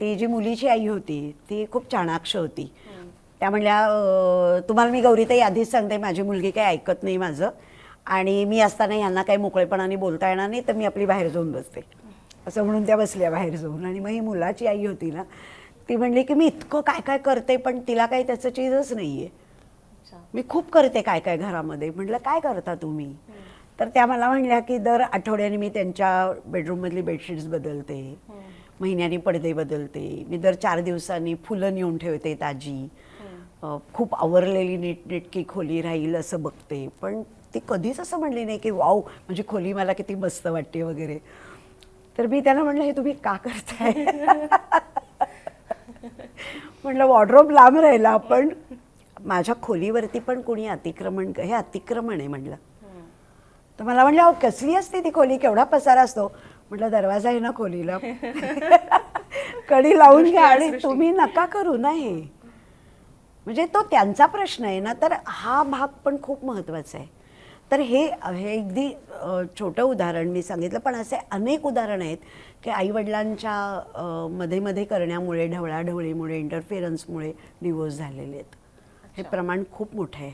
ती जी मुलीची आई होती ती खूप चाणाक्ष होती. त्या म्हणल्या तुम्हाला मी गौरीताई आधीच सांगते माझी मुलगी काही ऐकत नाही माझं आणि मी असताना यांना काही मोकळेपणाने बोलता येणार नाही तर मी आपली बाहेर जाऊन बसते. असं म्हणून त्या बसल्या बाहेर जाऊन आणि मग ही मुलाची आई होती ना ती म्हणली की मी इतकं काय काय करते पण तिला काही त्याचं चीजच नाही आहे मी खूप करते काय काय घरामध्ये. म्हटलं काय करता तुम्ही? तर त्या मला म्हणल्या की दर आठवड्याने मी त्यांच्या बेडरूममधली बेडशीट्स बदलते. महिन्यानी पडदे बदलते. मी दर चार दिवसांनी फुलं नेऊन ठेवते ताजी. खूप आवरलेली नीटनेटकी खोली राहील असं बघते. पण ती कधीच असं म्हणली नाही की वाव म्हणजे खोली मला किती मस्त वाटते वगैरे. तर मी त्यांना म्हणलं हे तुम्ही का करताय? म्हणलं वॉर्ड्रोब लांब राहिला पण माझ्या खोलीवरती पण कोणी अतिक्रमण हे अतिक्रमण आहे म्हणलं. तर मला म्हणलं अहो कसली असते ती खोली? केवढा पसारा असतो? म्हटलं दरवाजा आहे ना खोलीला. कडी लावून घ्या आणि तुम्ही नका करू ना हे. म्हणजे तो त्यांचा प्रश्न आहे ना तर हा भाग पण खूप महत्त्वाचा आहे. तर हे हे अगदी छोटं उदाहरण मी सांगितलं पण असे अनेक उदाहरण आहेत की आईवडिलांच्या मध्ये मध्ये करण्यामुळे ढवळाढवळीमुळे इंटरफिरन्समुळे डिवोर्स झालेले आहेत. हे प्रमाण खूप मोठं आहे.